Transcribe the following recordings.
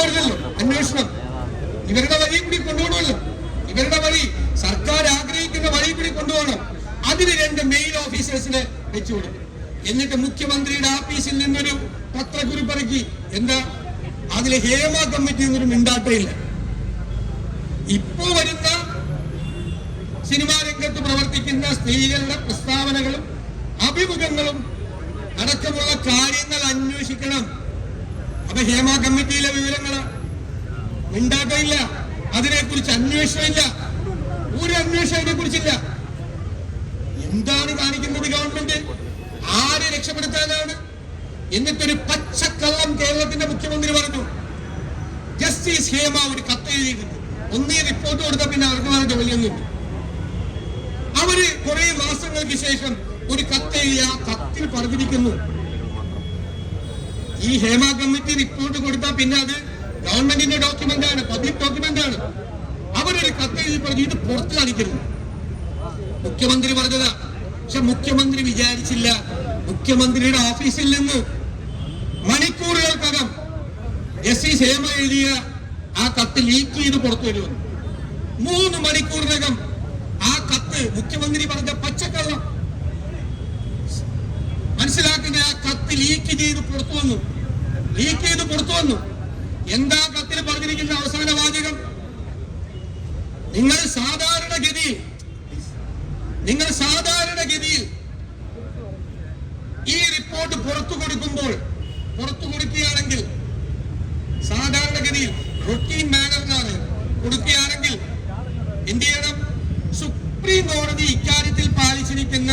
പോരുന്നല്ലോ അന്വേഷണം. ഇവരുടെ വഴി കൂടി കൊണ്ടുപോകണമല്ലോ. ഇവരുടെ വഴി സർക്കാർ ആഗ്രഹിക്കുന്ന വഴി കൂടി കൊണ്ടുപോകണം. അതിന് രണ്ട് മെയിൽ ഓഫീസേഴ്സിനെ വെച്ചു കൊടുക്കും. എന്നിട്ട് മുഖ്യമന്ത്രിയുടെ ആഫീസിൽ നിന്നൊരു പത്രക്കുറിപ്പിറക്കി. എന്താ? അതിലെ ഹേമ കമ്മിറ്റി എന്നൊരു മിണ്ടാട്ടയില്ല. ഇപ്പോ വരുന്ന സിനിമാ രംഗത്ത് പ്രവർത്തിക്കുന്ന സ്ത്രീകളുടെ പ്രസ്താവനകളും അഭിമുഖങ്ങളും അടക്കമുള്ള കാര്യങ്ങൾ അന്വേഷിക്കണം. അപ്പൊ ഹേമ കമ്മിറ്റിയിലെ വിവരങ്ങൾ ഉണ്ടാക്കില്ല അതിനെക്കുറിച്ച് അന്വേഷണമില്ല. ഒരു അന്വേഷണം അതിനെ കുറിച്ചില്ല എന്താണ് കാണിക്കുന്നത് ഗവൺമെന്റ്? ആരെ രക്ഷപ്പെടുത്താനാണ്? എന്നിട്ടൊരു പച്ചക്കള്ളം കേരളത്തിന്റെ മുഖ്യമന്ത്രി പറഞ്ഞു. ജസ്റ്റിസ് ഹേമ ഒരു കത്ത് എഴുതിയിട്ടുണ്ട്. ഒന്നേ റിപ്പോർട്ട് കൊടുത്ത പിന്നെ അവർക്ക് വേണ്ട ജോലിയൊന്നുമില്ല. അവർ കുറെ മാസങ്ങൾക്ക് ശേഷം ഒരു കത്ത് എഴുതി ആ കത്തിൽ പറഞ്ഞിരിക്കുന്നു. ഈ ഹേമ കമ്മിറ്റി റിപ്പോർട്ട് കൊടുത്താൽ പിന്നെ അത് ഗവൺമെന്റിന്റെ ഡോക്യുമെന്റ് ആണ് പബ്ലിക് ഡോക്യുമെന്റ് ആണ്. അവരൊരു കത്ത് എഴുതി പറഞ്ഞു ഇത് പുറത്ത് കാണിക്കരുത്. മുഖ്യമന്ത്രി പറഞ്ഞതാ. പക്ഷെ മുഖ്യമന്ത്രി വിചാരിച്ചില്ല. മുഖ്യമന്ത്രിയുടെ ഓഫീസിൽ നിന്ന് മണിക്കൂറുകൾക്കകം എസ് ഹേമ എഴുതിയ ആ കത്ത് ലീക്ക് ചെയ്ത് പുറത്തു വരുമെന്ന് മൂന്ന് മണിക്കൂറിനകം ആ കത്ത് മുഖ്യമന്ത്രി പറഞ്ഞ പച്ചക്കള്ളം മനസ്സിലാക്കുന്ന ആ കത്ത് ലീക്ക് ചെയ്ത് പുറത്തു വന്നു. ലീക്ക് ചെയ്ത് പുറത്തു വന്നു. എന്താ കത്തിൽ പറഞ്ഞിരിക്കുന്ന അവസാന വാചകം? നിങ്ങൾ സാധാരണഗതിയിൽ നിങ്ങൾ സാധാരണഗതിയിൽ ഈ റിപ്പോർട്ട് പുറത്തു കൊടുക്കുമ്പോൾ പുറത്തു കൊടുക്കുകയാണെങ്കിൽ സാധാരണഗതിയിൽ റൊട്ടീൻ മാനറിനാണ് കൊടുക്കുകയാണെങ്കിൽ എന്ത് ചെയ്യണം? സുപ്രീം കോടതി ഇക്കാര്യത്തിൽ പാലിച്ചിരിക്കുന്ന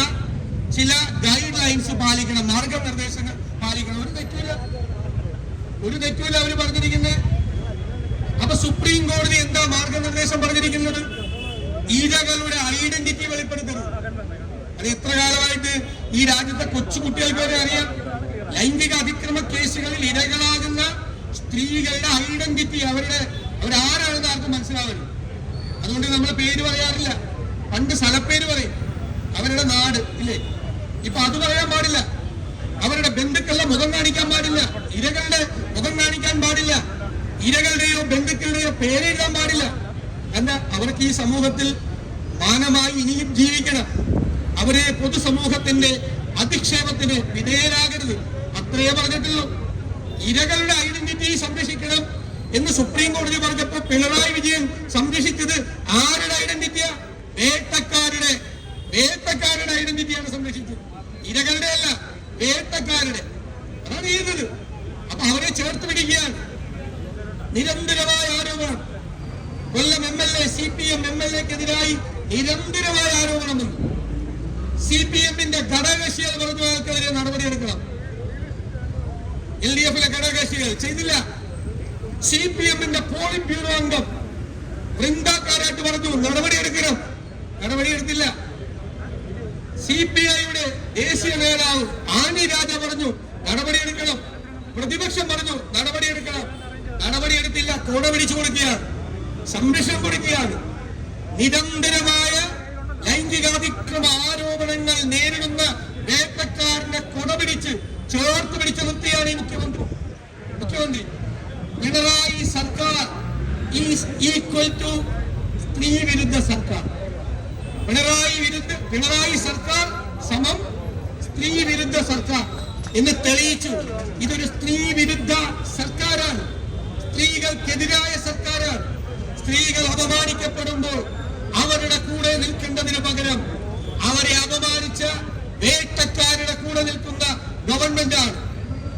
ചില ഗൈഡ് ലൈൻസ് പാലിക്കണം മാർഗനിർദ്ദേശങ്ങൾ. പാലിക്കണം ഒരു തെറ്റില്ല ഒരു തെറ്റില്ല അവർ പറഞ്ഞിരിക്കുന്നത് അപ്പൊ സുപ്രീം കോടതി എന്താ മാർഗനിർദ്ദേശം പറഞ്ഞിരിക്കുന്നത്? ഈരകളുടെ ഐഡന്റിറ്റി വെളിപ്പെടുത്തരുത്. അത് എത്ര കാലമായിട്ട് ഈ രാജ്യത്തെ കൊച്ചുകുട്ടികൾക്ക് വരെ അറിയാം. ലൈംഗിക അതിക്രമ കേസുകളിൽ ഇരകളാകുന്ന സ്ത്രീകളുടെ ഐഡന്റിറ്റി അവരുടെ അവരാരാണെന്ന് ആർക്കും മനസ്സിലാവരുത്. അതുകൊണ്ട് നമ്മൾ പേര് പറയാറില്ല. പണ്ട് സ്ഥലപ്പേര് പറയും. അവരുടെ നാട് ഇല്ലേ? ഇപ്പൊ അത് പറയാൻ പാടില്ല. ബന്ധുക്കളുടെ മുഖം കാണിക്കാൻ പാടില്ല. ഇരകളുടെ മുഖം കാണിക്കാൻ പാടില്ല. ഇരകളുടെയോ ബന്ധുക്കളുടെയോ പേരെഴുതാൻ പാടില്ല. എന്താ അവർക്ക് ഈ സമൂഹത്തിൽ മാനമായി ഇനിയും ജീവിക്കണം. അവരെ പൊതുസമൂഹത്തിന്റെ അധിക്ഷേപത്തിന് വിധേയരാകരുത്. അത്രയേ പറഞ്ഞിട്ടുള്ളൂ. ഇരകളുടെ ഐഡന്റിറ്റി സംരക്ഷിക്കണം എന്ന് സുപ്രീം കോടതി പറഞ്ഞപ്പോ പിണറായി വിജയൻ സംരക്ഷിച്ചത് ആരുടെ ഐഡന്റിറ്റിയാ? വേട്ടക്കാരുടെ വേട്ടക്കാരുടെ ഐഡന്റിറ്റിയാണ് സംരക്ഷിച്ചത്. ഇരകളുടെ അല്ല വേട്ടക്കാരുടെ അതാണ് ചെയ്യുന്നത് അപ്പൊ അവരെ ചേർത്ത് പിടിക്കുകയാണ്. നിരന്തരമായ ആരോപണം. Kollam M L A C P M M L എക്കെതിരായി നിരന്തരമായ ആരോപണം വന്നു. സി പി എമ്മിന്റെ ഘടകകക്ഷികൾ പറഞ്ഞവർക്കെതിരെ നടപടിയെടുക്കണം. എൽ ഡി എഫിലെ ഘടകകക്ഷികൾ ചെയ്തില്ല. സി പി എമ്മിന്റെ പോളിറ്റ് ബ്യൂറോ അംഗം വൃന്ദാക്കാരായിട്ട് പറഞ്ഞു നടപടിയെടുക്കണം. നടപടിയെടുത്തില്ല. സി പി ഐയുടെ ദേശീയ നേതാവ് ആനി രാജ പറഞ്ഞു നടപടിയെടുക്കണം. പ്രതിപക്ഷം പറഞ്ഞു നടപടിയെടുക്കണം. നടപടിയെടുത്തില്ല കൊട പിടിച്ചു കൊടുക്കുകയാണ്. സംരക്ഷണം കൊടുക്കുകയാണ്. നിരന്തരമായ ലൈംഗികാതിക്രമ ആരോപണങ്ങൾ നേരിടുന്ന വേട്ടക്കാരനെ കൊട പിടിച്ച് ചേർത്ത് പിടിച്ചു നിർത്തിയാണ് ഈ മുഖ്യമന്ത്രി. മുഖ്യമന്ത്രി പിണറായി സർക്കാർ ഈക്വൽ ടു സ്ത്രീ വിരുദ്ധ സർക്കാർ. പിണറായി വിരുദ്ധ പിണറായി സർക്കാർ സമം സ്ത്രീ വിരുദ്ധ സർക്കാർ. എന്ന് തെളിയിച്ചു. ഇതൊരു സ്ത്രീ വിരുദ്ധ സർക്കാരാണ്. സ്ത്രീകൾക്കെതിരായ സർക്കാരാണ്. സ്ത്രീകൾ അപമാനിക്കപ്പെടുമ്പോൾ അവരുടെ കൂടെ നിൽക്കേണ്ടതിന് പകരം അവരെ അപമാനിച്ച വേട്ടക്കാരുടെ കൂടെ നിൽക്കുന്ന ഗവൺമെന്റാണ്.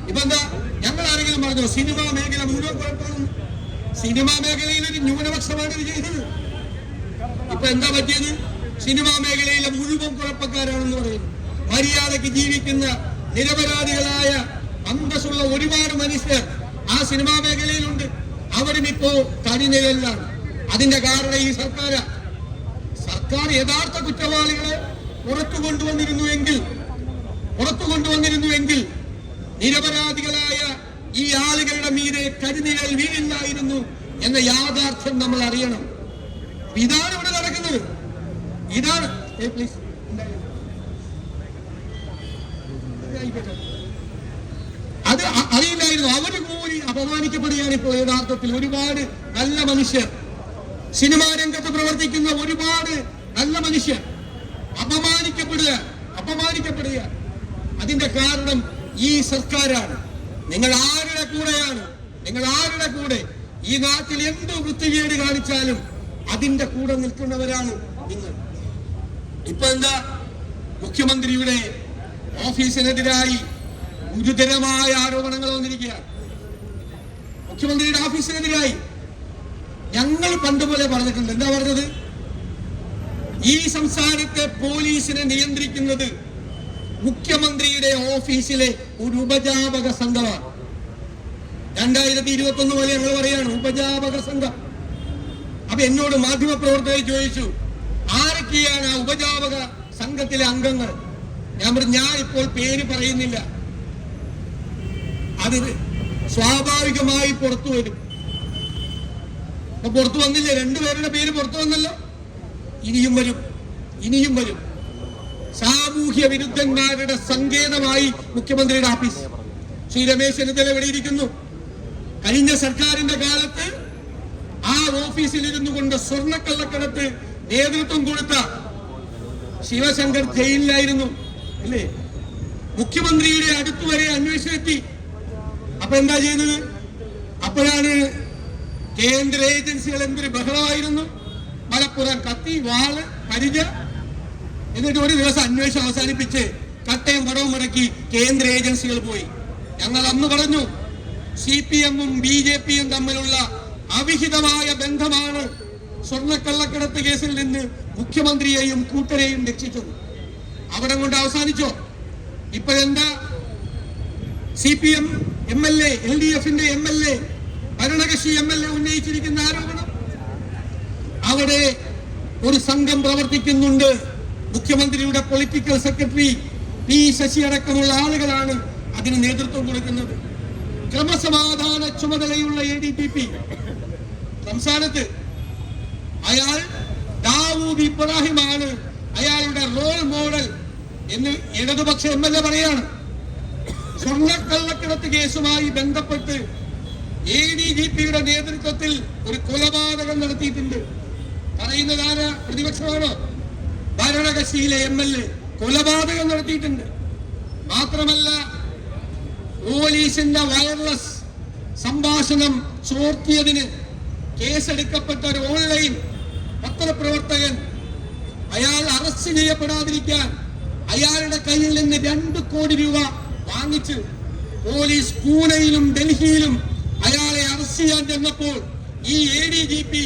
ഇപ്പൊ എന്താ ഞങ്ങൾ ആരെങ്കിലും പറഞ്ഞോ? സിനിമാ മേഖല മുഴുവൻ കുഴപ്പമാണ്. സിനിമാ മേഖലയിൽ ഒരു ന്യൂനപക്ഷമാണ് ഇത് ചെയ്തത്. ഇപ്പൊ എന്താ പറ്റിയത്? സിനിമാ മേഖലയിലെ മുഴുവൻ കുഴപ്പക്കാരാണെന്ന് പറയുന്നു. മര്യാദയ്ക്ക് ജീവിക്കുന്ന നിരപരാധികളായ അന്തസ്സുള്ള ഒരുപാട് മനുഷ്യർ ആ സിനിമാ മേഖലയിലുണ്ട്. അവരും ഇപ്പോ തനിനിഴലിലാണ് അതിന്റെ കാരണം ഈ സർക്കാർ സർക്കാർ യഥാർത്ഥ കുറ്റവാളികളെ പുറത്തു കൊണ്ടുവന്നിരുന്നുവെങ്കിൽ പുറത്തു കൊണ്ടുവന്നിരുന്നുവെങ്കിൽ നിരപരാധികളായ ഈ ആളുകളുടെ മീതെ കരുനിഴൽ വീഴില്ലായിരുന്നു എന്ന യാഥാർത്ഥ്യം നമ്മൾ അറിയണം. ഇതാണ് ഇതാണ്. please. അത് അറിയില്ലായിരുന്നു. അവർ കൂടി അപമാനിക്കപ്പെടുകയാണ് ഇപ്പോൾ യഥാർത്ഥത്തിൽ. ഒരുപാട് നല്ല മനുഷ്യർ. സിനിമാ രംഗത്ത് പ്രവർത്തിക്കുന്ന ഒരുപാട് നല്ല മനുഷ്യർ അപമാനിക്കപ്പെടുക അപമാനിക്കപ്പെടുക. അതിന്റെ കാരണം ഈ സർക്കാരാണ്. നിങ്ങൾ ആരുടെ കൂടെയാണ്? നിങ്ങൾ ആരുടെ കൂടെ? ഈ നാട്ടിൽ എന്ത് വൃത്തികേട് കാണിച്ചാലും അതിന്റെ കൂടെ നിൽക്കുന്നവരാണ് ഇപ്പൊ എന്താ? മുഖ്യമന്ത്രിയുടെ ഓഫീസിനെതിരായി ഗുരുതരമായ ആരോപണങ്ങൾ വന്നിരിക്കുകയാണ്. മുഖ്യമന്ത്രിയുടെ ഓഫീസിനെതിരായി ഞങ്ങൾ പണ്ടുപോലെ പറഞ്ഞിട്ടുണ്ട്. എന്താ പറഞ്ഞത്? ഈ സംസ്ഥാനത്തെ പോലീസിനെ നിയന്ത്രിക്കുന്നത് മുഖ്യമന്ത്രിയുടെ ഓഫീസിലെ ഒരു ഉപജാപക സംഘമാണ്. രണ്ടായിരത്തി ഇരുപത്തി ഒന്ന് പോലെ ഞങ്ങൾ പറയാണ് ഉപജാപക സംഘം. അപ്പൊ എന്നോട് മാധ്യമപ്രവർത്തകർ ചോദിച്ചു ആരൊക്കെയാണ് ആ ഉപജാപക സംഘത്തിലെ അംഗങ്ങൾ. ഞാൻ ഞാൻ ഇപ്പോൾ പേര് പറയുന്നില്ല. അത് സ്വാഭാവികമായി പുറത്തു വരും. പുറത്തു വന്നില്ലേ? രണ്ടുപേരുടെ പേര് പുറത്തു വന്നല്ലോ. ഇനിയും വരും. ഇനിയും വരും. സാമൂഹ്യ വിരുദ്ധന്മാരുടെ സങ്കേതമായി മുഖ്യമന്ത്രിയുടെ ഓഫീസ്. ശ്രീ രമേശ് ചെന്നിത്തല ഇവിടെ കഴിഞ്ഞ സർക്കാരിന്റെ കാലത്ത് ആ ഓഫീസിൽ ഇരുന്നു കൊണ്ട് സ്വർണക്കള്ളക്കടത്ത് നേതൃത്വം കൊടുത്ത ശിവശങ്കർ ജയിലിലായിരുന്നു അല്ലേ? മുഖ്യമന്ത്രിയുടെ അടുത്ത് വരെ അന്വേഷണം എത്തി അപ്പൊ എന്താ ചെയ്യുന്നത് അപ്പോഴാണ് കേന്ദ്ര ഏജൻസികൾ എന്തൊരു ബഹളമായിരുന്നു? മലപ്പുറം കത്തി വാൾ പരിച എന്നിട്ട് ഒരു ദിവസം അന്വേഷണം അവസാനിപ്പിച്ച് കട്ടയും പടവും മുടക്കി കേന്ദ്ര ഏജൻസികൾ പോയി. ഞങ്ങൾ അന്ന് പറഞ്ഞു സി പി എമ്മും ബി ജെ പിയും തമ്മിലുള്ള അവിഹിതമായ ബന്ധമാണ് സ്വർണക്കള്ളക്കടത്ത് കേസിൽ നിന്ന് മുഖ്യമന്ത്രിയെയും കൂട്ടരെയും രക്ഷിച്ചത്. അവിടെ കൊണ്ട് അവസാനിച്ചോ? ഇപ്പോഴെന്താ? C P M M L A L D എഫിന്റെ എം എൽ എ ഭരണകക്ഷി എം എൽ എ ഉന്നയിച്ചിരിക്കുന്ന ആരോപണം? അവിടെ ഒരു സംഘം പ്രവർത്തിക്കുന്നുണ്ട്. മുഖ്യമന്ത്രിയുടെ പൊളിറ്റിക്കൽ സെക്രട്ടറി പി ശശി അടക്കമുള്ള ആളുകളാണ് അതിന് നേതൃത്വം കൊടുക്കുന്നത്. ക്രമസമാധാന ചുമതലയുള്ള എ ഡി പി പി സംസ്ഥാനത്ത് അയാൾ ദാവൂദ് ഇബ്രാഹിമാണ്. അയാളുടെ റോൾ മോഡൽ എന്ന് ഇടതുപക്ഷ എം എൽ എ പറയാണ്. സ്വർണക്കള്ളക്കിടത്ത് കേസുമായി ബന്ധപ്പെട്ട് എ ഡി ജി പിയുടെ നേതൃത്വത്തിൽ ഒരു കൊലപാതകം നടത്തിയിട്ടുണ്ട്. പറയുന്നത് ആരാ? പ്രതിപക്ഷമാണോ? ഭരണകക്ഷിയിലെ എം എൽ എ കൊലപാതകം നടത്തിയിട്ടുണ്ട്. മാത്രമല്ല പോലീസിന്റെ വയർലെസ് സംഭാഷണം ചോർത്തിയതിന് കേസെടുക്കപ്പെട്ട ഒരു ഓൺലൈൻ പത്രപ്രവർത്തകൻ അയാൾ അറസ്റ്റ് ചെയ്യപ്പെടാതിരിക്കാൻ അയാളുടെ കയ്യിൽ നിന്ന് രണ്ട് കോടി രൂപ വാങ്ങിച്ച് പോലീസ് പൂനെയിലും ഡൽഹിയിലും അയാളെ അറസ്റ്റ് ചെയ്യാൻ ചെന്നപ്പോൾ ഈ എ ഡി ജി പി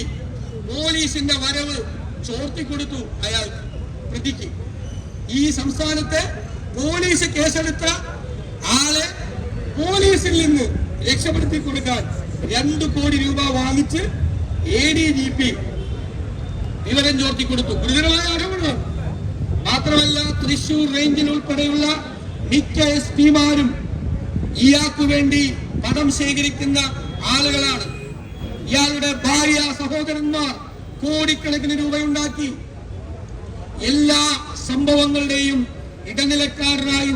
പോലീസിന്റെ വരവ് ചോർത്തിക്കൊടുത്തു അയാൾ പ്രതിക്ക്. ഈ സംസ്ഥാനത്തെ പോലീസ് കേസെടുത്ത ആളെ പോലീസിൽ നിന്ന് രക്ഷപ്പെടുത്തി കൊടുക്കാൻ രണ്ട് കോടി രൂപ വാങ്ങിച്ച് എ ഡി ജി പി വിവരം ചോർത്തി കൊടുത്തു. ഗുരുതരമായ ആരോപണം മാത്രമല്ല തൃശൂർ റേഞ്ചിൽ ഉൾപ്പെടെയുള്ള മിക്ക എസ് പിമാരും ഇയാൾക്ക് വേണ്ടി പണം ശേഖരിക്കുന്ന ആളുകളാണ്. ഇയാളുടെ ഭാര്യ സഹോദരന്മാർ കോടിക്കണക്കിന് രൂപയുണ്ടാക്കി. എല്ലാ സംഭവങ്ങളുടെയും ഇടനിലക്കാരനായി